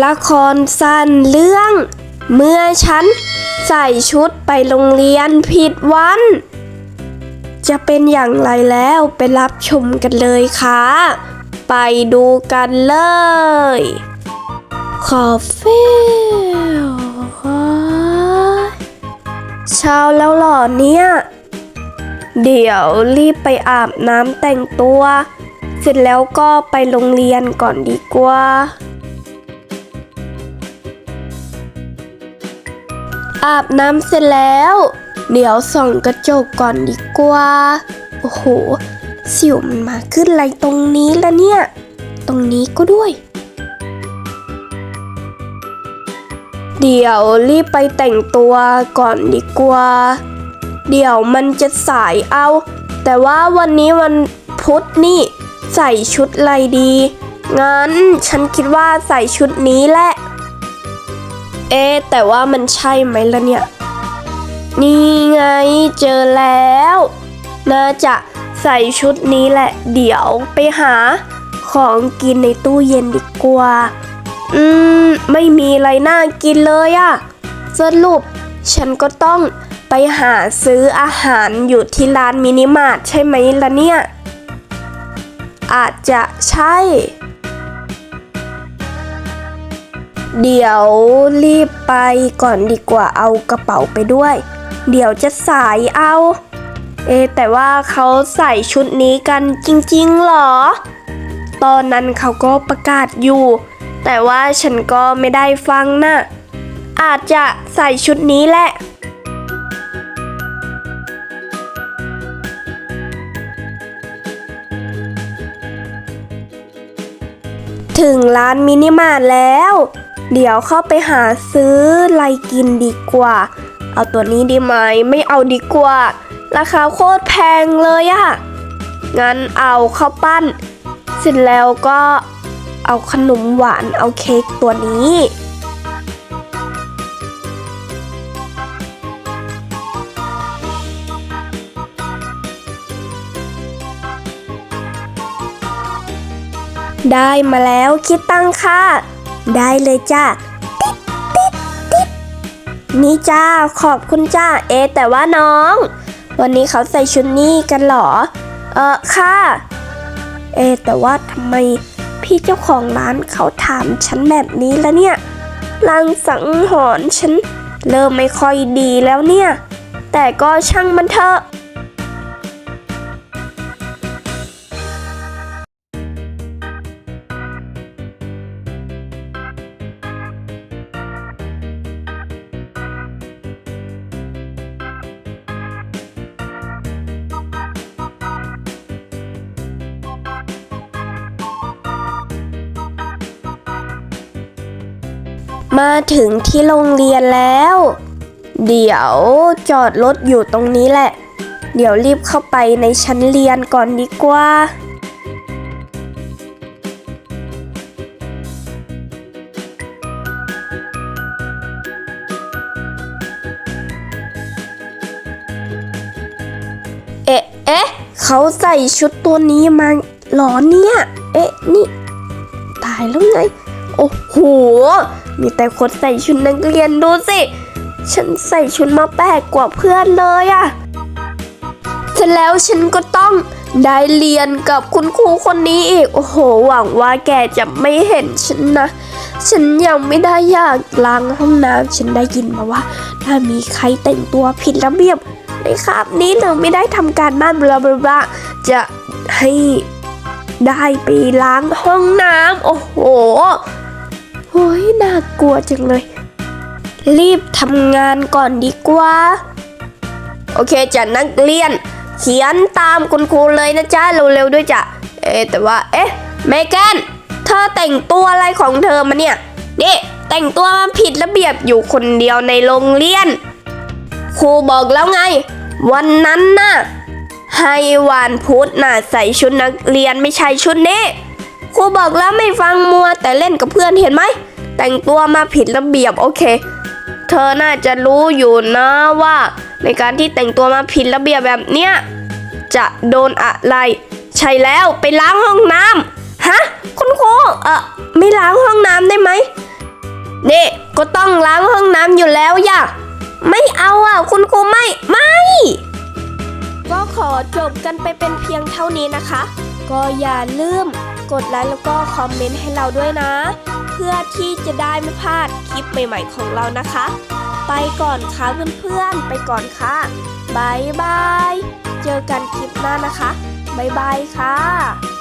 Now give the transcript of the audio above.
ละครสั้นเรื่อง เมื่อฉันใส่ชุดไปโรงเรียนผิดวัน จะเป็นอย่างไรแล้วไปรับชมกันเลยค่ะ ไปดูกันเลย ขอเฟลเช้าแล้วหรอเนี่ย เดี๋ยวรีบไปอาบน้ำแต่งตัว เสร็จแล้วก็ไปโรงเรียนก่อนดีกว่า อาบน้ำเสร็จแล้ว เดี๋ยวส่องกระจกก่อนดีกว่า โอ้โห สิวมันมาขึ้นอะไรตรงนี้ละเนี่ย ตรงนี้ก็ด้วย เดี๋ยวรีบไปแต่งตัวก่อนดีกว่า เดี๋ยวมันจะสายเอา แต่ว่าวันนี้วันพุธนี่ ใส่ชุดอะไรดี งั้นฉันคิดว่าใส่ชุดนี้แหละ เอ๊แต่ว่ามันใช่ไหมล่ะเนี่ย นี่ไงเจอแล้ว น่าจะใส่ชุดนี้แหละ เดี๋ยวไปหาของกินในตู้เย็นดีกว่า อืม ไม่มีอะไรน่ากินเลยอะสรุป ฉันก็ต้องไปหาซื้ออาหารอยู่ที่ร้านมินิมาร์ทใช่ไหมล่ะเนี่ย อาจจะใช่ เดี๋ยวรีบไปก่อนดีกว่าเอากระเป๋าไปด้วย เดี๋ยวจะสายเอา เอ แต่ว่าเขาใส่ชุดนี้กันจริงๆเหรอ ตอนนั้นเขาก็ประกาศอยู่ แต่ว่าฉันก็ไม่ได้ฟังน่ะ อาจจะใส่ชุดนี้แหละถึงร้านมินิมาร์ทแล้ว เดี๋ยวเข้าไปหาซื้ออะไรกินดีกว่า เอาตัวนี้ดีไหม ไม่เอาดีกว่า ราคาโคตรแพงเลยอะงั้นเอาข้าวปั้น เสร็จแล้วก็เอาขนมหวานเอาเค้กตัวนี้ได้มาแล้วคิดตังค่ะ ได้เลยจ้าติ๊ดติ๊ดติ๊ดนี่จ้าขอบคุณจ้าเอ แต่ว่าน้อง วันนี้เขาใส่ชุดนี้กันเหรอ เออค่ะ เอ แต่ว่าทำไมพี่เจ้าของร้านเขาถามฉันแบบนี้ละเนี่ยลางสังหรณ์ฉัน เริ่มไม่ค่อยดีแล้วเนี่ย แต่ก็ช่างมันเถอะ มาถึงที่โรงเรียนแล้ว เดี๋ยวจอดรถอยู่ตรงนี้แหละ เดี๋ยวรีบเข้าไปในชั้นเรียนก่อนดีกว่าเอ๊ะเอ๊ะเขาใส่ชุดตัวนี้มาหรอเนี่ย เอ๊ะ นี่ ตายแล้วไง โอ้โห มีแต่คนใส่ชุดนักเรียนดูสิ ฉันใส่ชุดมาแปลกกว่าเพื่อนเลยอะเสร็จแล้วฉันก็ต้องได้เรียนกับคุณครูคนนี้อีก โอ้โห หวังว่าแกจะไม่เห็นฉันนะ ฉันยังไม่ได้อยากล้างห้องน้ำฉันได้ยินมาว่า ถ้ามีใครแต่งตัวผิดระเบียบในคาบนี้หรือไม่ได้ทำการบ้านบลาบลาบลาจะให้ได้ไปล้างห้องน้ำโอ้โห โอ้ยน่ากลัวจังเลย รีบทำงานก่อนดีกว่า โอเคจ้ะนักเรียน เขียนตามคุณครูเลยนะจ๊ะเร็วๆด้วยจ้ะ เอ๊แต่ว่า เอ๊ะเมแกนเธอแต่งตัวอะไรของเธอมาเนี่ย นี่แต่งตัวมาผิดระเบียบอยู่คนเดียวในโรงเรียน ครูบอกแล้วไง วันนั้นน่ะให้วานพุธน่ะใส่ชุดนักเรียนไม่ใช่ชุดนี้ ครูบอกแล้วไม่ฟังมัวแต่เล่นกับเพื่อนเห็นไหม แต่งตัวมาผิดระเบียบโอเค เธอน่าจะรู้อยู่นะว่า ในการที่แต่งตัวมาผิดระเบียบแบบเนี้ยจะโดนอะไร ใช่แล้วไปล้างห้องน้ำฮะคุณครูเออไม่ล้างห้องน้ำได้ไหมนี่ก็ต้องล้างห้องน้ำอยู่แล้วอย่าไม่เอาอะ คุณครูไม่ไม่ ก็ขอจบกันไปเป็นเพียงเท่านี้นะคะ ก็อย่าลืม กดไลค์แล้วก็คอมเมนต์ให้เราด้วยนะ เพื่อที่จะได้ไม่พลาดคลิปใหม่ๆของเรานะคะ ไปก่อนค่ะเพื่อนๆไปก่อนค่ะบายบาย เจอกันคลิปหน้านะคะบายบายค่ะ